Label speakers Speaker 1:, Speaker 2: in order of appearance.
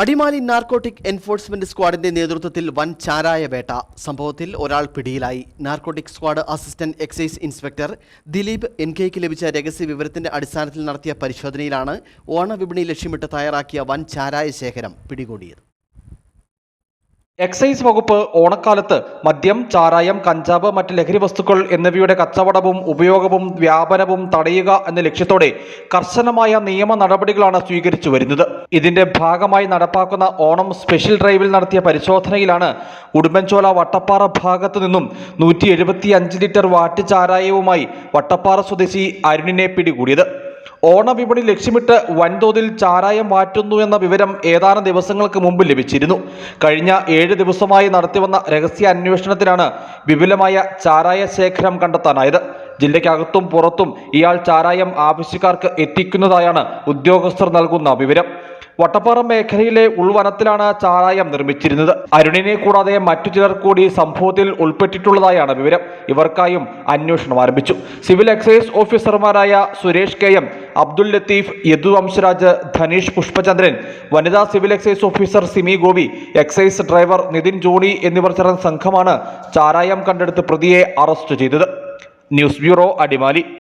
Speaker 1: Adimali narcotic enforcement സ്ക്വാഡിന്റെ നേതൃത്വത്തിൽ വൻ ചാരായ വേട്ട. സംഭവത്തിൽ ഒരാൾ പിടിയിലായി. Narcotic squad assistant excise inspector Dileep N cake ലഭിച്ച രഹസ്യ വിവരത്തിന്റെ അടിസ്ഥാനത്തിൽ നടത്തിയ പരിശോധനയിലാണ് ഓണവിപണി ലക്ഷ്യമിട്ട് തയ്യാറാക്കിയ വൻ ചാരായ ശേഖരം പിടികൂടിയത്.
Speaker 2: എക്സൈസ് വകുപ്പ് ഓണക്കാലത്ത് മദ്യം ചാരായം കഞ്ചാവ് മറ്റ് ലഹരി വസ്തുക്കൾ എന്നിവയുടെ കച്ചവടവും ഉപയോഗവും വ്യാപനവും തടയുക എന്ന ലക്ഷ്യത്തോടെ കർശനമായ നിയമ നടപടികളാണ് സ്വീകരിച്ചു വരുന്നത്. ഇതിന്റെ ഭാഗമായി നടപ്പാക്കുന്ന ഓണം സ്പെഷ്യൽ ഡ്രൈവിൽ നടത്തിയ പരിശോധനയിലാണ് ഉടുമ്പൻചോല വട്ടപ്പാറ ഭാഗത്തു നിന്നും നൂറ്റി ലിറ്റർ വാട്ട് ചാരായവുമായി വട്ടപ്പാറ സ്വദേശി അരുണിനെ പിടികൂടിയത്. ഓണവിപണി ലക്ഷ്യമിട്ട് വൻതോതിൽ ചാരായം മാറ്റുന്നു എന്ന വിവരം ഏതാനും ദിവസങ്ങൾക്ക് മുമ്പ് ലഭിച്ചിരുന്നു. കഴിഞ്ഞ ഏഴ് ദിവസമായി നടത്തിവന്ന രഹസ്യ അന്വേഷണത്തിലാണ് വിപുലമായ ചാരായ ശേഖരം കണ്ടെത്താനായത്. ജില്ലയ്ക്കകത്തും പുറത്തും ഇയാൾ ചാരായം ആവശ്യക്കാർക്ക് എത്തിക്കുന്നതായാണ് ഉദ്യോഗസ്ഥർ നൽകുന്ന വിവരം. വട്ടപ്പാറ മേഖലയിലെ ഉൾവനത്തിലാണ് ചാരായം നിർമ്മിച്ചിരുന്നത്. അരുണിനെ കൂടാതെ മറ്റു ചിലർ കൂടി സംഭവത്തിൽ ഉൾപ്പെട്ടിട്ടുള്ളതായാണ് വിവരം. ഇവർക്കായും അന്വേഷണം ആരംഭിച്ചു. സിവിൽ എക്സൈസ് ഓഫീസർമാരായ സുരേഷ് കെ എം അബ്ദുൽ ലത്തീഫ് യദു വംശരാജ് ധനീഷ് പുഷ്പചന്ദ്രൻ വനിതാ civil excise officer Simi Gopi excise driver Nithin Johnny എന്നിവർ ചേർന്ന സംഘമാണ് ചാരായം കണ്ടെടുത്ത് പ്രതിയെ അറസ്റ്റ് ചെയ്തത്. News bureau Adimali.